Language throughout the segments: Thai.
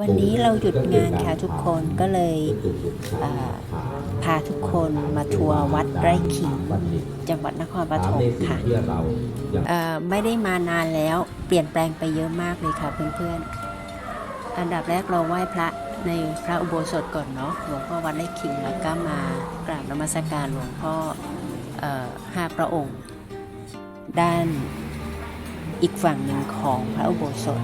วันนี้เราหยุดงานค่ะทุกคนก็เลยพาทุกคนมาทัวร์วัดไร่ขิงจังหวัดนครปฐมค่ะไม่ได้มานานแล้วเปลี่ยนแปลงไปเยอะมากเลยค่ะเพื่อนๆ อันดับแรกเราไหว้พระในพระอุโบสถก่อนเนาะหลวงพ่อวัดไร่ขิงแล้วก็มากราบนมัสการหลวงพ่อเอ่อห้าพระองค์ ด้านอีกฝั่งหนึ่งของพระอุโบสถ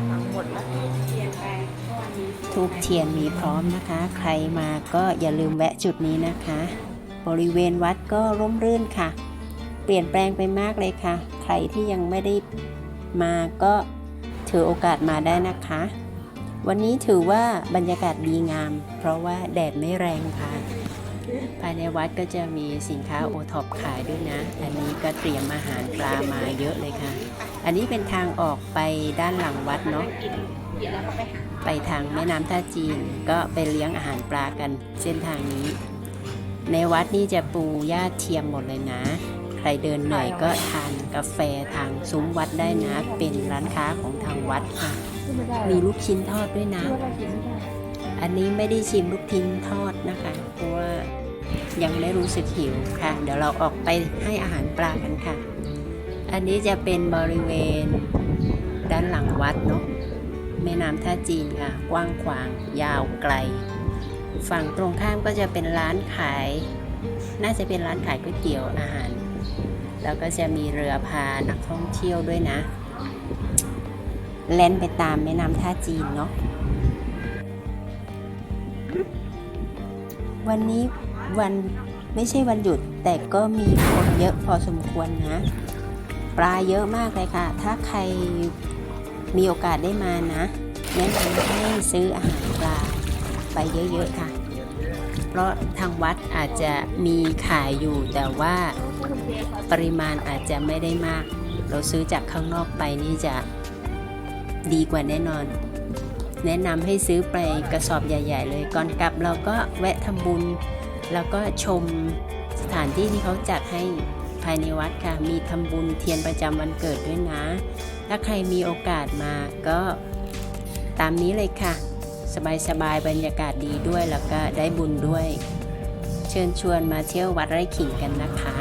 ทูบเทียนมีพร้อมนะคะ ใครมาก็อย่าลืมแวะจุดนี้นะคะ บริเวณวัดก็ร่มรื่นค่ะ เปลี่ยนแปลงไปมากเลยค่ะ ใครที่ยังไม่ได้มาก็ถือโอกาสมาได้นะคะ วันนี้ถือว่าบรรยากาศดีงาม เพราะว่าแดดไม่แรงค่ะ ภายในวัดก็จะมีสินค้าโอท็อปขายด้วยนะ อันนี้ก็เตรียมอาหารปลามาเยอะเลยค่ะ อันนี้เป็นทางออกไปด้านหลังวัดเนาะ ไปทางแม่น้ำท่าจีนก็ไปเลี้ยงอาหารปลากันเส้นทางนี้ ในวัดนี่จะปูหญ้าเทียมหมดเลยนะ ใครเดินเหนื่อยก็ทานกาแฟทางซุ้มวัดได้นะ เป็นร้านค้าของทางวัดค่ะ มีลูกชิ้นทอดด้วยนะ อันนี้ไม่ได้ชิมลูกชิ้นทอดนะคะ เพราะว่ายังไม่รู้สึกหิวค่ะ เดี๋ยวเราออกไปให้อาหารปลากันค่ะ อันนี้จะเป็นบริเวณด้านหลังวัดเนาะ แม่น้ำท่าจีนค่ะ กว้างขวาง ยาวไกล ฝั่งตรงข้ามก็จะเป็นร้านขาย น่าจะเป็นร้านขายก๋วยเตี๋ยวอาหาร แล้วก็จะมีเรือพานักท่องเที่ยวด้วยนะ แล่นไปตามแม่น้ำท่าจีนเนาะ วันนี้วันไม่ใช่วันหยุดแต่ก็มีคนเยอะพอสมควรนะ ปลาเยอะมากเลยค่ะ ถ้าใคร มีโอกาสได้มานะ แนะนำให้ซื้ออาหารปลาไปเยอะๆค่ะ เพราะทางวัดอาจจะมีขายอยู่แต่ว่าปริมาณอาจจะไม่ได้มาก เราซื้อจากข้างนอกไปนี่จะดีกว่าแน่นอน แนะนำให้ซื้อไปกระสอบใหญ่ ๆ เลยก่อนกลับเราก็แวะทำบุญ แล้วก็ชมสถานที่ที่เขาจัดให้ ภายในวัดค่ะ มีทำบุญเทียนประจำวันเกิดด้วยนะ ถ้าใครมีโอกาสมาก็ตามนี้เลยค่ะ สบายๆบรรยากาศดีด้วยแล้วก็ได้บุญด้วย เชิญชวนมาเที่ยววัดไร่ขิงกันนะคะ